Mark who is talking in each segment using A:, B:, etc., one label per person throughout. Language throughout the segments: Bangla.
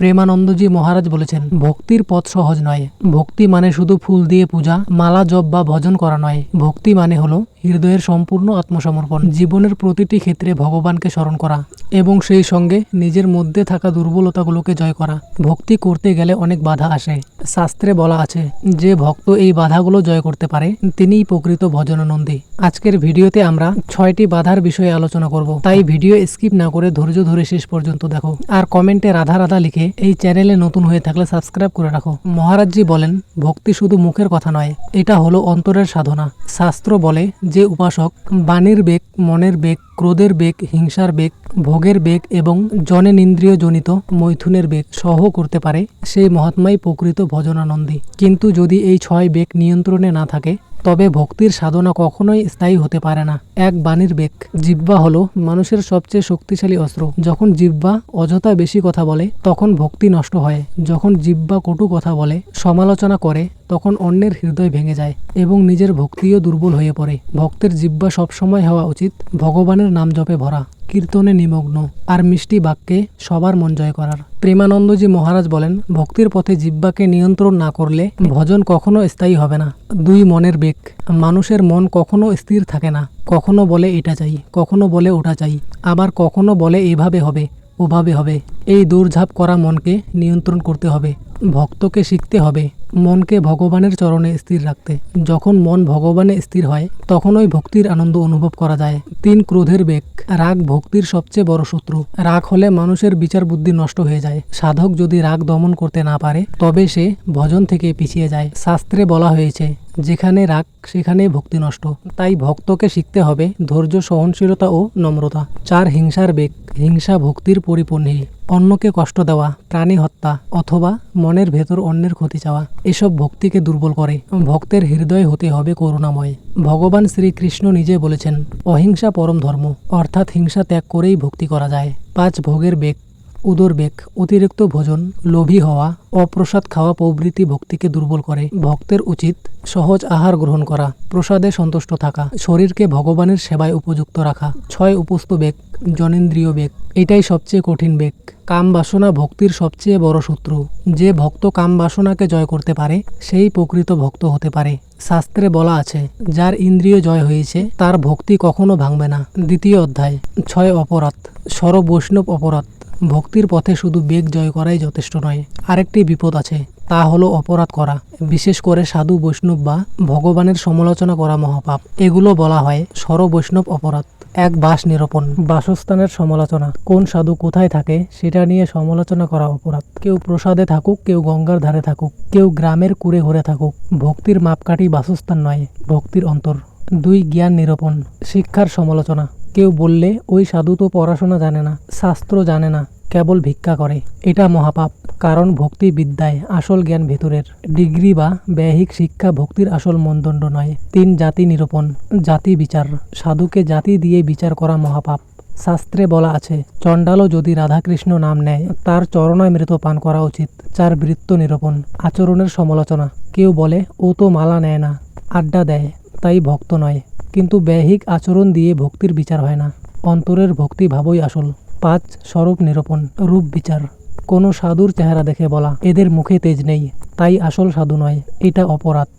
A: প্রেমানন্দজি মহারাজ বলেছেন, ভক্তির পথ সহজ নয়। ভক্তি মানে শুধু ফুল দিয়ে পূজা, মালা, জপ বা ভজন করা নয়। ভক্তি মানে হলো হৃদয়ের সম্পূর্ণ আত্মসমর্পণ, জীবনের প্রতিটি ক্ষেত্রে ভগবানকে স্মরণ করা এবং সেই সঙ্গে নিজের মধ্যে থাকা দুর্বলতাগুলোকে জয় করা। ভক্তি করতে গেলে অনেক বাধা আসে। শাস্ত্রে বলা আছে, যে ভক্ত এই বাধাগুলো জয় করতে পারে, তিনিই প্রকৃত ভজনানন্দী। আজকের ভিডিওতে আমরা ছয়টি বাধার বিষয়ে আলোচনা করব। তাই ভিডিও স্কিপ না করে ধৈর্য ধরে শেষ পর্যন্ত দেখো। আর কমেন্টে রাধা রাধা লিখে এই চ্যানেলে নতুন হয়ে থাকলে সাবস্ক্রাইব করে রাখো। মহারাজজি বলেন, ভক্তি শুধু মুখের কথা নয়, এটা হলো অন্তরের সাধনা। শাস্ত্র বলে যে উপাসক, বাণীর বেগ, মনের বেগ, ক্রোধের বেগ, হিংসার বেগ, ভোগের বেগ এবং জনেন্দ্রিয় জনিত মৈথুনের বেগ সহ করতে পারে সেই মহাত্মাই প্রকৃত ভজনানন্দী। কিন্তু যদি এই ছয় বেগ নিয়ন্ত্রণে না থাকে তবে ভক্তির সাধনা কখনোই স্থায়ী হতে পারে না। এক বাণীর বেগ জিব্বা হলো মানুষের সবচেয়ে শক্তিশালী অস্ত্র। যখন জিব্বা অযথা বেশি কথা বলে, তখন ভক্তি নষ্ট হয়। যখন জিব্বা কটু কথা বলে, সমালোচনা করে, তখন অন্যের হৃদয় ভেঙে যায় এবং নিজের ভক্তিও দুর্বল হয়ে পড়ে। ভক্তের জিব্বা সবসময় হওয়া উচিত, ভগবানের নাম জপে ভরা। কীর্তনে নিমগ্ন আর মিষ্টি বাক্যে সবার মন জয় করার। প্রেমানন্দজি মহারাজ বলেন, ভক্তির পথে জিব্বাকে নিয়ন্ত্রণ না করলে ভজন কখনো স্থায়ী হবে না। দুই মনের বেগ। মানুষের মন কখনো স্থির থাকে না। কখনো বলে এটা চাই, কখনো বলে ওটা চাই, আবার কখনো বলে এভাবে হবে, ওভাবে হবে। এই দৌড়ঝাঁপ করা মনকে নিয়ন্ত্রণ করতে হবে। ভক্তকে শিখতে হবে। মনকে ভগবানের চরণে স্থির রাখতে। যখন মন ভগবানে স্থির হয় তখন ওই ভক্তির আনন্দ অনুভব করা যায়। তিন ক্রোধের বেগ। রাগ ভক্তির সবচেয়ে বড় শত্রু। রাগ হলে মানুষের বিচার বুদ্ধি নষ্ট হয়ে যায়। সাধক যদি রাগ দমন করতে না পারে, তবে সে ভজন থেকে পিছিয়ে যায়। শাস্ত্রে বলা হয়েছে যেখানে রাগ, সেখানে ভক্তি নষ্ট। তাই ভক্তকে শিখতে হবে ধৈর্য, সহনশীলতা ও নম্রতা। চার হিংসার বেগ, হিংসা ভক্তির পরিপন্থী। অন্যকে কষ্ট দেওয়া, প্রাণী হত্যা, অথবা মনের ভেতর অন্যের ক্ষতি চাওয়া, এসব ভক্তিকে দুর্বল করে। ভক্তের হৃদয় হতে হবে করুণাময়। ভগবান শ্রীকৃষ্ণ নিজে বলেছেন, অহিংসা পরম ধর্ম, অর্থাৎ হিংসা ত্যাগ করেই ভক্তি করা যায়। পাঁচ ভোগের বেগ উদর বেগ, অতিরিক্ত ভোজন, লোভী হওয়া, অপ্রসাদ খাওয়া প্রভৃতি ভক্তিকে দুর্বল করে। ভক্তের উচিত সহজ আহার গ্রহণ করা, প্রসাদে সন্তুষ্ট থাকা, শরীরকে ভগবানের সেবায় উপযুক্ত রাখা। ছয় উপস্থ বেগ, জনেন্দ্রিয় বেগ, এটাই সবচেয়ে কঠিন বেগ। কাম বাসনা ভক্তির সবচেয়ে বড় শত্রু। যে ভক্ত কাম বাসনাকে জয় করতে পারে, সেই প্রকৃত ভক্ত হতে পারে। শাস্ত্রে বলা আছে, যার ইন্দ্রিয় জয় হয়েছে, তার ভক্তি কখনো ভাঙবে না। দ্বিতীয় অধ্যায়, ছয় অপরাধ সর বৈষ্ণব অপরাধ। ভক্তির পথে শুধু বেগ জয় করাই যথেষ্ট নয়, আরেকটি বিপদ আছে, তা হলো অপরাধ করা। বিশেষ করে সাধু বৈষ্ণব বা ভগবানের সমালোচনা করা মহাপাপ। এগুলো বলা হয় সর বৈষ্ণব অপরাধ। এক বাস নিরূপণ, বাসস্থানের সমালোচনা। কোন সাধু কোথায় থাকে, সেটা নিয়ে সমালোচনা করা অপরাধ। কেউ প্রসাদে থাকুক, কেউ গঙ্গার ধারে থাকুক, কেউ গ্রামের কুড়ে ঘরে থাকুক, ভক্তির মাপকাঠি বাসস্থান নয়, ভক্তির অন্তর। দুই জ্ঞান নিরূপণ, শিক্ষার সমালোচনা। কেউ বললে, ওই সাধু তো পড়াশোনা জানে না, শাস্ত্র জানে না, কেবল ভিক্ষা করে। এটা মহাপাপ, কারণ ভক্তি বিদ্যায় আসল জ্ঞান ভেতরের। ডিগ্রি বা ব্যয়িক শিক্ষা ভক্তির আসল মন্দণ্ড নয়, তিন জাতি নিরূপণ, জাতি বিচার। সাধুকে জাতি দিয়ে বিচার করা মহাপাপ। শাস্ত্রে বলা আছে চণ্ডালও যদি রাধাকৃষ্ণ নাম নেয়, তার চরণামৃত পান করা উচিত, চার বৃত্ত নিরূপণ। আচরণের সমালোচনা, কেউ বলে, ও তো মালা নেয় না। আড্ডা দেয়। তাই ভক্ত নয়, কিন্তু ব্যয়িক আচরণ দিয়ে ভক্তির বিচার হয় না। অন্তরের ভক্তি ভাবই আসল। পাঁচ, স্বরূপ নিরূপণ, রূপ বিচার। কোনো সাধুর চেহারা দেখে বলা, এদের মুখে তেজ নেই। তাই আসল সাধু নয়, এটা অপরাধ।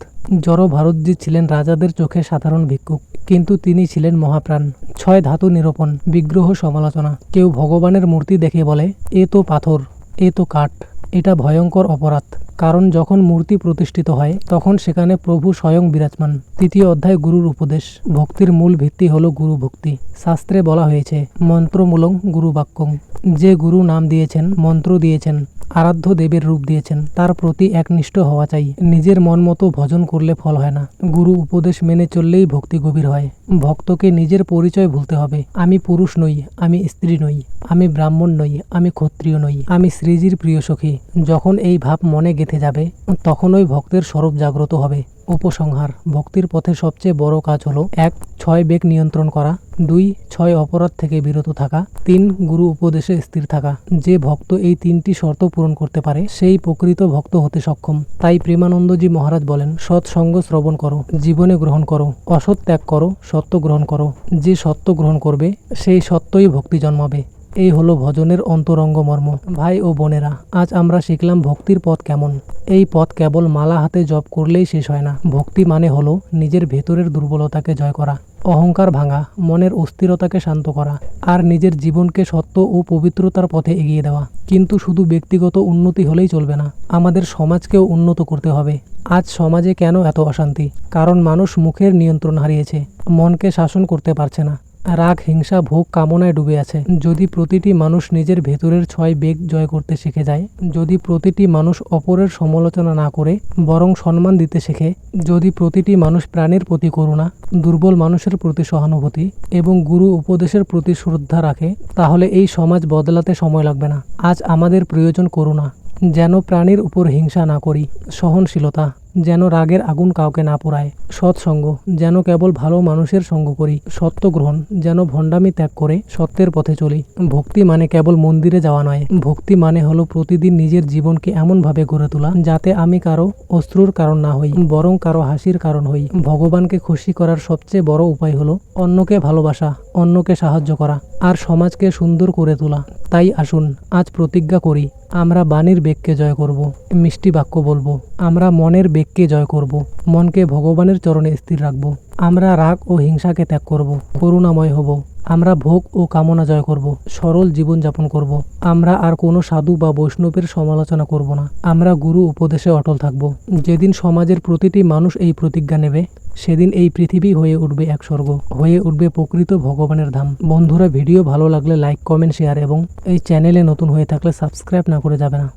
A: জড় ভারতজি ছিলেন রাজাদের চোখে সাধারণ ভিক্ষুক, কিন্তু তিনি ছিলেন মহাপ্রাণ। ছয়, ধাতু নিরূপণ, বিগ্রহ সমালোচনা। কেউ ভগবানের মূর্তি দেখে বলে, এ তো পাথর, এ তো কাঠ, এটা ভয়ঙ্কর অপরাধ। কারণ যখন মূর্তি প্রতিষ্ঠিত হয়, তখন সেখানে প্রভু স্বয়ং বিরাজমান। তৃতীয় অধ্যায় গুরুর উপদেশ। ভক্তির মূল ভিত্তি হল গুরু ভক্তি। শাস্ত্রে বলা হয়েছে, মন্ত্রমূলং গুরু বাক্যং যে গুরু নাম দিয়েছেন, মন্ত্র দিয়েছেন। আরাধ্য দেবের রূপ দিয়েছেন। তার প্রতি একনিষ্ঠ হওয়া চাই। নিজের মন মতো ভজন করলে ফল হয় না। গুরু উপদেশ মেনে চললেই ভক্তি গভীর হয়। ভক্তকে নিজের পরিচয় ভুলতে হবে। আমি পুরুষ নই, আমি স্ত্রী নই, আমি ব্রাহ্মণ নই, আমি ক্ষত্রিয় নই, আমি শ্রীজির প্রিয় সখী। যখন এই ভাব মনে গেঁথে যাবে, তখনই ভক্তের স্বরূপ জাগ্রত হবে। উপসংহার। ভক্তির পথে সবচেয়ে বড় কাজ হলো, এক, ছয় বেগ নিয়ন্ত্রণ করা, দুই, ছয় অপরাধ থেকে বিরত থাকা, তিন, গুরু উপদেশে স্থির থাকা। যে ভক্ত এই তিনটি শর্ত পূরণ করতে পারে, সেই প্রকৃত ভক্ত হতে সক্ষম। তাই প্রেমানন্দজি মহারাজ বলেন সৎসঙ্গ শ্রবণ করো, জীবনে গ্রহণ করো, অসৎ ত্যাগ করো, সত্য গ্রহণ করো। যে সত্য গ্রহণ করবে, সেই সত্যই ভক্তি জন্মাবে। এই হলো ভজনের অন্তরঙ্গ মর্ম। ভাই ও বোনেরা, আজ আমরা শিখলাম ভক্তির পথ কেমন। এই পথ কেবল মালা হাতে জপ করলেই শেষ হয় না। ভক্তি মানে হলো নিজের ভেতরের দুর্বলতাকে জয় করা, অহংকার ভাঙা, মনের অস্থিরতাকে শান্ত করা, আর নিজের জীবনকে সত্য ও পবিত্রতার পথে এগিয়ে দেওয়া। কিন্তু শুধু ব্যক্তিগত উন্নতি হলেই চলবে না, আমাদের সমাজকেও উন্নত করতে হবে। আজ সমাজে কেন এত অশান্তি? কারণ মানুষ মুখের নিয়ন্ত্রণ হারিয়েছে, মনকে শাসন করতে পারছে না। রাগ, হিংসা, ভোগ কামনায় ডুবে আছে। যদি প্রতিটি মানুষ নিজের ভেতরের ছয় বেগ জয় করতে শিখে যায়, যদি প্রতিটি মানুষ অপরের সমালোচনা না করে, বরং সম্মান দিতে শেখে, যদি প্রতিটি মানুষ প্রাণীর প্রতি করুণা, দুর্বল মানুষের প্রতি সহানুভূতি এবং গুরু উপদেশের প্রতি শ্রদ্ধা রাখে, তাহলে এই সমাজ বদলাতে সময় লাগবে না। আজ আমাদের প্রয়োজন করুণা, যেন প্রাণীর উপর হিংসা না করি, সহনশীলতা যেন রাগের আগুন কাউকে না পোড়ায়। সৎসঙ্গ যেন কেবল ভালো মানুষের সঙ্গ করি। সত্য গ্রহণ, যেন ভণ্ডামি ত্যাগ করে সত্যের পথে চলি। ভক্তি মানে কেবল মন্দিরে যাওয়া নয়। ভক্তি মানে হলো প্রতিদিন নিজের জীবনকে এমনভাবে গড়ে তোলা, যাতে আমি কারও অশ্রুর কারণ না হই, বরং কারও হাসির কারণ হই। ভগবানকে খুশি করার সবচেয়ে বড় উপায় হলো অন্যকে ভালোবাসা, অন্যকে সাহায্য করা, আর সমাজকে সুন্দর করে তোলা। তাই আসুন, আজ প্রতিজ্ঞা করি, আমরা বাণীর বেগকে জয় করব। মিষ্টি বাক্য বলব, আমরা মনের বেগকে জয় করব, মনকে ভগবানের চরণে স্থির রাখব। আমরা রাগ ও হিংসাকে ত্যাগ করব, করুণাময় হব। আমরা ভোগ ও কামনা জয় করব, সরল জীবন যাপন করব। আমরা আর কোনো সাধু বা বৈষ্ণবের সমালোচনা করব না। আমরা গুরু উপদেশে অটল থাকব। যেদিন সমাজের প্রতিটি মানুষ এই প্রতিজ্ঞা নেবে, সেদিন এই পৃথিবী হয়ে উঠবে এক স্বর্গ, হয়ে উঠবে প্রকৃত ভগবানের ধাম। বন্ধুরা, ভিডিও ভালো লাগলে লাইক, কমেন্ট, শেয়ার এবং এই চ্যানেলে নতুন হয়ে থাকলে সাবস্ক্রাইব না করে যাবে না।